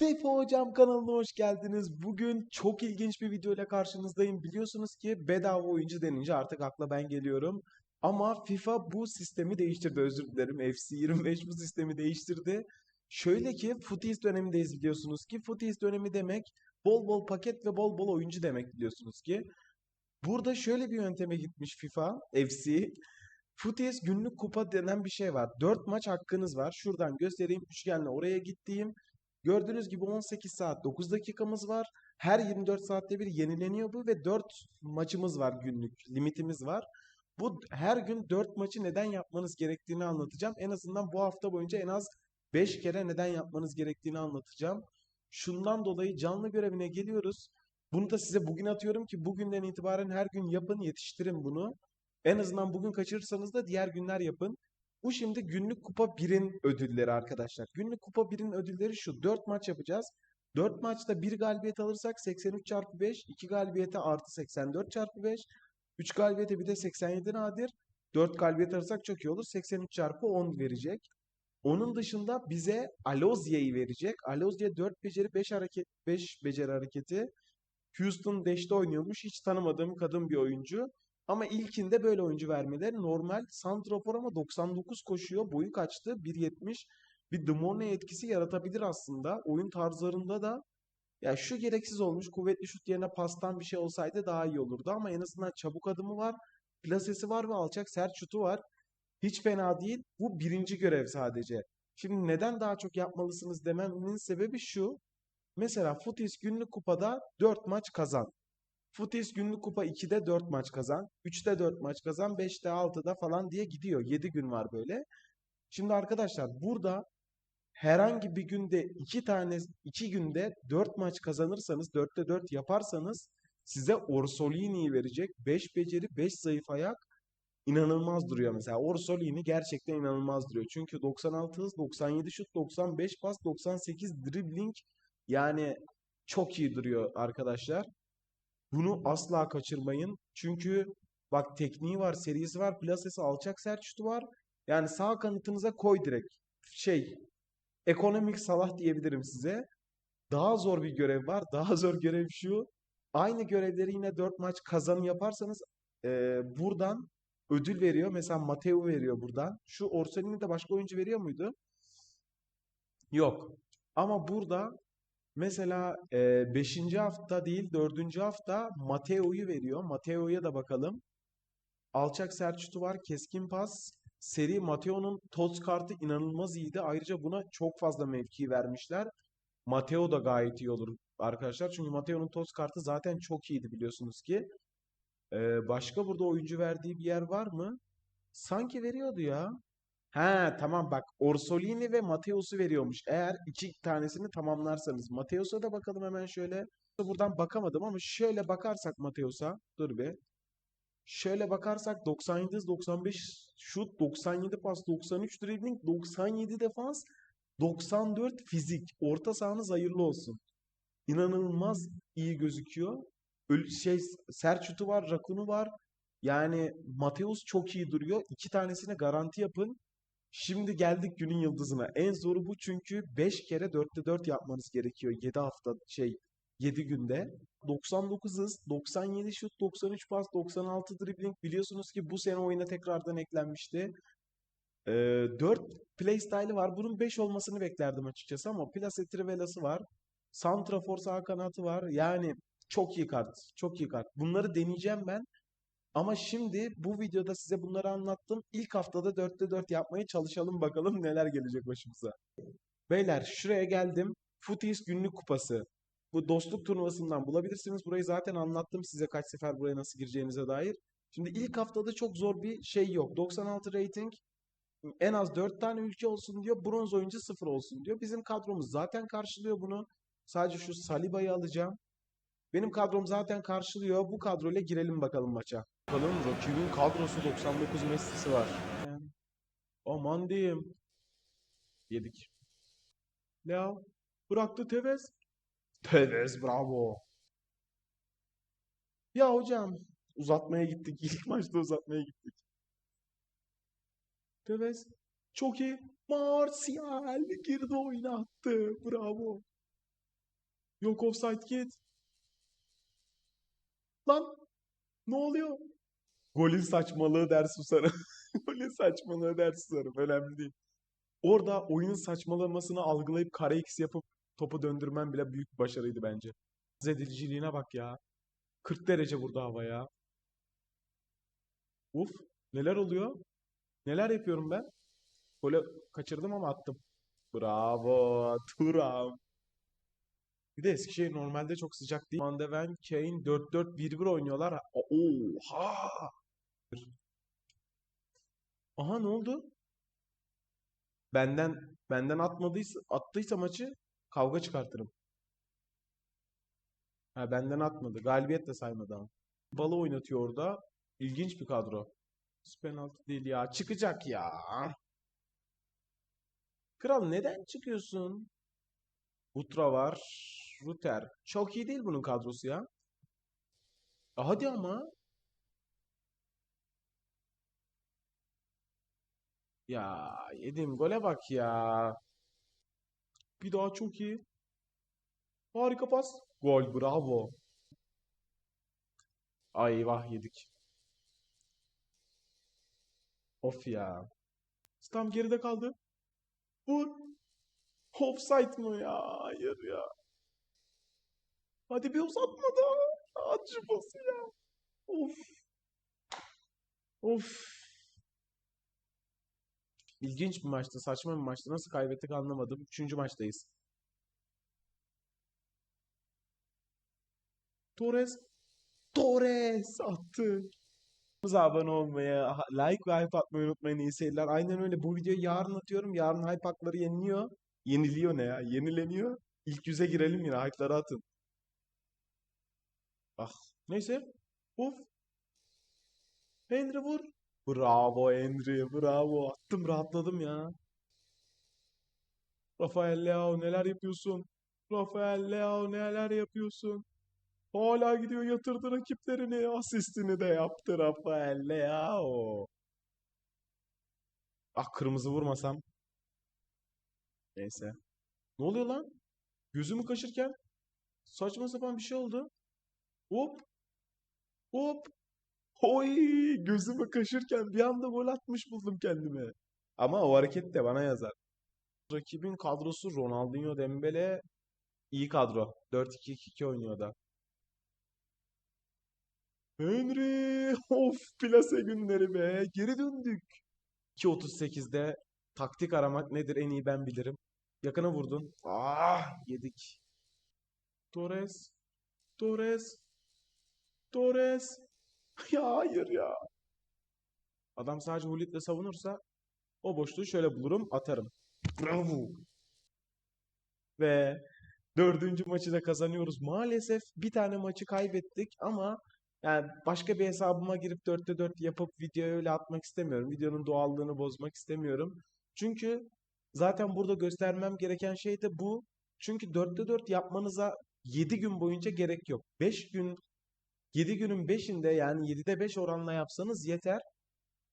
FIFA Hocam kanalına hoş geldiniz. Bugün çok ilginç bir video ile karşınızdayım. Biliyorsunuz ki bedava oyuncu denince artık akla ben geliyorum. Ama FIFA bu sistemi değiştirdi. Özür dilerim. FC25 bu sistemi değiştirdi. Şöyle ki Footies dönemindeyiz biliyorsunuz ki. Footies dönemi demek bol bol paket ve bol bol oyuncu demek biliyorsunuz ki. Burada şöyle bir yönteme gitmiş FIFA, FC. Footies günlük kupa denen bir şey var. 4 maç hakkınız var. Şuradan göstereyim. Üçgenle oraya gittiğim. Gördüğünüz gibi 18 saat 9 dakikamız var. Her 24 saatte bir yenileniyor bu ve 4 maçımız var günlük. Limitimiz var. Bu her gün 4 maçı neden yapmanız gerektiğini anlatacağım. En azından bu hafta boyunca en az 5 kere neden yapmanız gerektiğini anlatacağım. Şundan dolayı canlı görevine geliyoruz. Bunu da size bugün atıyorum ki bugünden itibaren her gün yapın, yetiştirin bunu. En azından bugün kaçırırsanız da diğer günler yapın. Bu şimdi günlük kupa 1'in ödülleri arkadaşlar. Günlük kupa 1'in ödülleri şu. 4 maç yapacağız. 4 maçta 1 galibiyet alırsak 83 çarpı 5, 2 galibiyete artı 84 çarpı 5, 3 galibiyete bir de 87 nadir. 4 galibiyet alırsak çok iyi olur. 83 çarpı 10 verecek. Onun dışında bize Alozia'yı verecek. Alozia 4 beceri 5 hareket 5 beceri hareketi. Houston Dash'te oynuyormuş. Hiç tanımadığım kadın bir oyuncu. Ama ilkinde böyle oyuncu vermeleri normal. Santrafor ama 99 koşuyor. Boyu kaçtı? 1.70. Bir Demone etkisi yaratabilir aslında. Oyun tarzlarında da ya şu gereksiz olmuş. Kuvvetli şut yerine pastan bir şey olsaydı daha iyi olurdu. Ama en azından çabuk adımı var. Plasesi var ve alçak sert şutu var. Hiç fena değil. Bu birinci görev sadece. Şimdi neden daha çok yapmalısınız dememin sebebi şu. Mesela Footies günlük kupada 4 maç kazan. Footies günlük kupa 2'de 4 maç kazan. 3'te 4 maç kazan. 5'te 6'da falan diye gidiyor. 7 gün var böyle. Şimdi arkadaşlar burada herhangi bir günde 2 tane 2 günde 4 maç kazanırsanız 4'te 4 yaparsanız size Orsolini'yi verecek. 5 beceri 5 zayıf ayak inanılmaz duruyor mesela. Orsolini gerçekten inanılmaz duruyor. Çünkü 96 hız, 97 şut, 95 pas, 98 dribbling yani çok iyi duruyor arkadaşlar. Bunu asla kaçırmayın. Çünkü bak tekniği var, serisi var, plasesi alçak sert var. Yani sağ kanıtınıza koy direkt. Şey, ekonomik Salah diyebilirim size. Daha zor bir görev var. Daha zor görev şu. Aynı görevleri yine 4 maç kazanı yaparsanız e, buradan ödül veriyor. Mesela Mateo veriyor buradan. Şu Orsolini de başka oyuncu veriyor muydu? Yok. Ama burada Mesela 5. hafta değil 4. hafta Mateo'yu veriyor. Mateo'ya da bakalım. Alçak sert şutu var. Keskin pas. Seri Mateo'nun toz kartı inanılmaz iyiydi. Ayrıca buna çok fazla mevki vermişler. Mateo da gayet iyi olur arkadaşlar. Çünkü Mateo'nun toz kartı zaten çok iyiydi biliyorsunuz ki. Ee, başka burada oyuncu verdiği bir yer var mı? Sanki veriyordu ya. He tamam bak Orsolini ve Mateus'u veriyormuş. Eğer iki tanesini tamamlarsanız. Mateus'a da bakalım hemen şöyle. Buradan bakamadım ama şöyle bakarsak Mateus'a. Dur bir. Şöyle bakarsak 97 hız, 95 şut, 97 pas, 93 dribbling, 97 defans, 94 fizik. Orta sahanız hayırlı olsun. İnanılmaz iyi gözüküyor. Öyle şey sert şutu var, Rakun'u var. Yani Mateus çok iyi duruyor. İki tanesine garanti yapın. Şimdi geldik günün yıldızına. En zoru bu çünkü 5 kere 4'te 4 yapmanız gerekiyor 7 hafta şey 7 günde. 99 hız, 97 şut, 93 pas, 96 dribbling biliyorsunuz ki bu sene oyuna tekrardan eklenmişti. Ee, 4 playstyle'ı var. Bunun 5 olmasını beklerdim açıkçası ama Plase Trivela'sı var. Santrafor sağ kanatı var. Yani çok iyi kart. Çok iyi kart. Bunları deneyeceğim ben. Ama şimdi bu videoda size bunları anlattım. İlk haftada 4'te 4 yapmaya çalışalım bakalım neler gelecek başımıza. Beyler şuraya geldim. Footies günlük kupası. Bu dostluk turnuvasından bulabilirsiniz. Burayı zaten anlattım size kaç sefer buraya nasıl gireceğinize dair. Şimdi ilk haftada çok zor bir şey yok. 96 rating en az 4 tane ülke olsun diyor. Bronz oyuncu 0 olsun diyor. Bizim kadromuz zaten karşılıyor bunu. Sadece şu Saliba'yı alacağım. Benim kadrom zaten karşılıyor. Bu kadroyla girelim bakalım maça. Bakalım rakibin kadrosu 99 Messi'si var. Aman diyeyim. Yedik. Leo bıraktı Tevez. Tevez bravo. Ya hocam uzatmaya gittik. İlk maçta uzatmaya gittik. Tevez çok iyi. Martial girdi oynattı. Bravo. Yok offside git. Lan ne oluyor? Golün saçmalığı der susarım. Golün saçmalığı der susarım. Önemli değil. Orada oyunun saçmalamasını algılayıp kare x yapıp topu döndürmen bile büyük başarıydı bence. Zedilciliğine bak ya. 40 derece burada hava ya. Uf, neler oluyor? Neler yapıyorum ben? Golü kaçırdım ama attım. Bravo, Turam. Bir de Eskişehir normalde çok sıcak değil. Van de Ven, Kane 4-4-1-1 oynuyorlar. Oha! Aha ne oldu? Benden benden atmadıysa attıysa maçı kavga çıkartırım. Ha benden atmadı. Galibiyet de saymadı ama. Balı oynatıyor orada. İlginç bir kadro. Penaltı değil ya. Çıkacak ya. Kral neden çıkıyorsun? Butra var. Ruter. Çok iyi değil bunun kadrosu ya. E Hadi ama. Ya yedim gole bak ya. Bir daha çok iyi. Harika pas. Gol bravo. Ay vah yedik. Of ya. Tam geride kaldı. Vur. Offside mı ya? Hayır ya. Hadi bir uzatma da. At ya. Of. Of. İlginç bir maçtı, saçma bir maçtı. Nasıl kaybettik anlamadım. Üçüncü maçtayız. Torres. Torres attı. Abone olmayı, like ve hype atmayı unutmayın iyi seyirler. Aynen öyle. Bu videoyu yarın atıyorum. Yarın hype hakları yeniliyor. Yeniliyor ne ya? Yenileniyor. İlk yüze girelim yine. Hype'ları atın. Ah. Neyse. Uf. Henry vur. Bravo Henry. Bravo. Attım rahatladım ya. Rafael Leao neler yapıyorsun? Rafael Leao neler yapıyorsun? Hala gidiyor yatırdı rakiplerini. Asistini de yaptı Rafael Leao. Ah kırmızı vurmasam. Neyse. Ne oluyor lan? Gözümü kaşırken saçma sapan bir şey oldu. Hop. Hop. Oy gözümü kaşırken bir anda gol atmış buldum kendime. Ama o hareket de bana yazar. Rakibin kadrosu Ronaldinho, Dembele iyi kadro. 4-2-2 oynuyor da. Henry, of plase günleri be. Geri döndük. 2.38'de taktik aramak nedir en iyi ben bilirim. Yakına vurdun. Ah yedik. Torres. Torres. Torres. Ya hayır ya. Adam sadece Hullit'le savunursa o boşluğu şöyle bulurum atarım. Bravo. Ve dördüncü maçı da kazanıyoruz. Maalesef bir tane maçı kaybettik ama yani başka bir hesabıma girip 4'te 4 yapıp videoyu öyle atmak istemiyorum. Videonun doğallığını bozmak istemiyorum. Çünkü zaten burada göstermem gereken şey de bu. Çünkü 4'te 4 yapmanıza 7 gün boyunca gerek yok. 5 gün 7 günün 5'inde yani 7'de 5 oranla yapsanız yeter.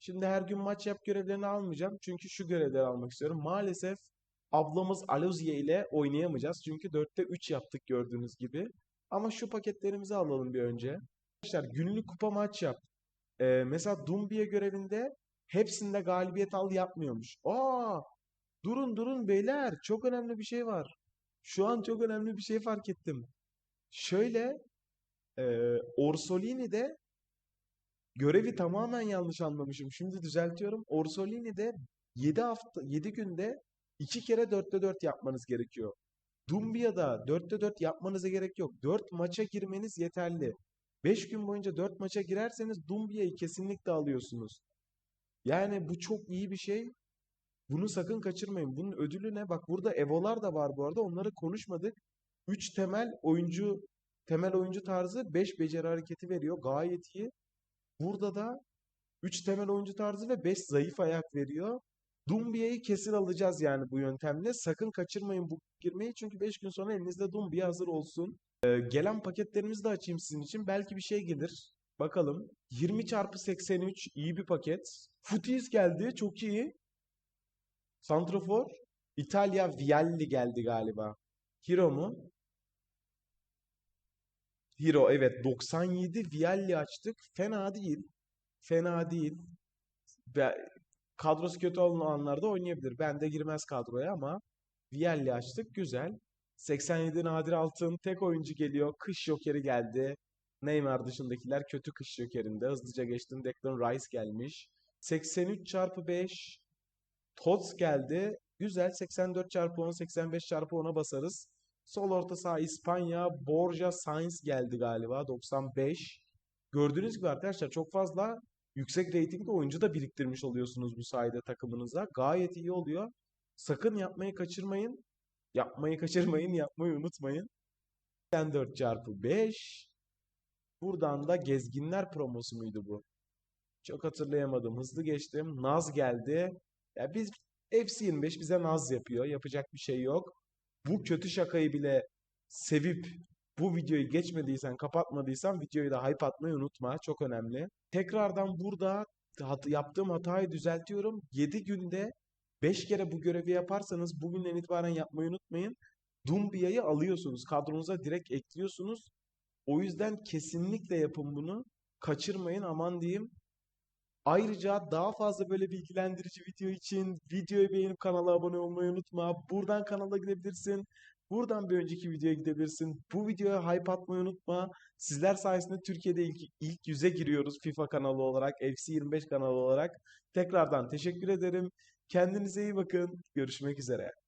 Şimdi her gün maç yap görevlerini almayacağım. Çünkü şu görevleri almak istiyorum. Maalesef ablamız Alozie ile oynayamayacağız. Çünkü 4'te 3 yaptık gördüğünüz gibi. Ama şu paketlerimizi alalım bir önce. Arkadaşlar günlük kupa maç yap. Ee, mesela Dumbiye görevinde hepsinde galibiyet al yapmıyormuş. Aa, durun durun beyler. Çok önemli bir şey var. Şu an çok önemli bir şey fark ettim. Şöyle e, Orsolini'de görevi tamamen yanlış anlamışım. Şimdi düzeltiyorum. Orsolini'de 7 hafta 7 günde 2 kere 4'te 4 yapmanız gerekiyor. Dumbia'da 4'te 4 yapmanıza gerek yok. 4 maça girmeniz yeterli. 5 gün boyunca 4 maça girerseniz Dumbia'yı kesinlikle alıyorsunuz. Yani bu çok iyi bir şey. Bunu sakın kaçırmayın. Bunun ödülü ne? Bak burada Evo'lar da var bu arada. Onları konuşmadık. 3 temel oyuncu temel oyuncu tarzı 5 beceri hareketi veriyor. Gayet iyi. Burada da 3 temel oyuncu tarzı ve 5 zayıf ayak veriyor. Dumbia'yı kesin alacağız yani bu yöntemle. Sakın kaçırmayın bu girmeyi çünkü 5 gün sonra elinizde Dumbia hazır olsun. Ee, gelen paketlerimizi de açayım sizin için. Belki bir şey gelir. Bakalım. 20 çarpı 83 iyi bir paket. Futis geldi. Çok iyi. Santrafor. İtalya Vialli geldi galiba. Hero mu? Hero evet 97 Vialli açtık. Fena değil. Fena değil. Be- kadrosu kötü olanlar da oynayabilir. Ben de girmez kadroya ama Vialli açtık. Güzel. 87 nadir altın. Tek oyuncu geliyor. Kış Joker'i geldi. Neymar dışındakiler kötü kış Joker'inde. Hızlıca geçtim. Declan Rice gelmiş. 83 çarpı 5. Tots geldi. Güzel. 84 çarpı 10, 85 çarpı 10'a basarız. Sol orta saha İspanya. Borja Sainz geldi galiba. 95. Gördüğünüz gibi arkadaşlar çok fazla yüksek reytingli oyuncu da biriktirmiş oluyorsunuz bu sayede takımınıza. Gayet iyi oluyor. Sakın yapmayı kaçırmayın. Yapmayı kaçırmayın, yapmayı unutmayın. 84 çarpı 5. Buradan da Gezginler promosu muydu bu? Çok hatırlayamadım. Hızlı geçtim. Naz geldi. Ya biz FC25 bize naz yapıyor. Yapacak bir şey yok. Bu kötü şakayı bile sevip bu videoyu geçmediysen, kapatmadıysan videoyu da hype atmayı unutma. Çok önemli. Tekrardan burada hat- yaptığım hatayı düzeltiyorum. 7 günde 5 kere bu görevi yaparsanız bugünden itibaren yapmayı unutmayın. Dumbia'yı alıyorsunuz. Kadronuza direkt ekliyorsunuz. O yüzden kesinlikle yapın bunu. Kaçırmayın aman diyeyim. Ayrıca daha fazla böyle bilgilendirici video için videoyu beğenip kanala abone olmayı unutma. Buradan kanala gidebilirsin. Buradan bir önceki videoya gidebilirsin. Bu videoya hype atmayı unutma. Sizler sayesinde Türkiye'de ilk, ilk yüze giriyoruz FIFA kanalı olarak, FC25 kanalı olarak. Tekrardan teşekkür ederim. Kendinize iyi bakın. Görüşmek üzere.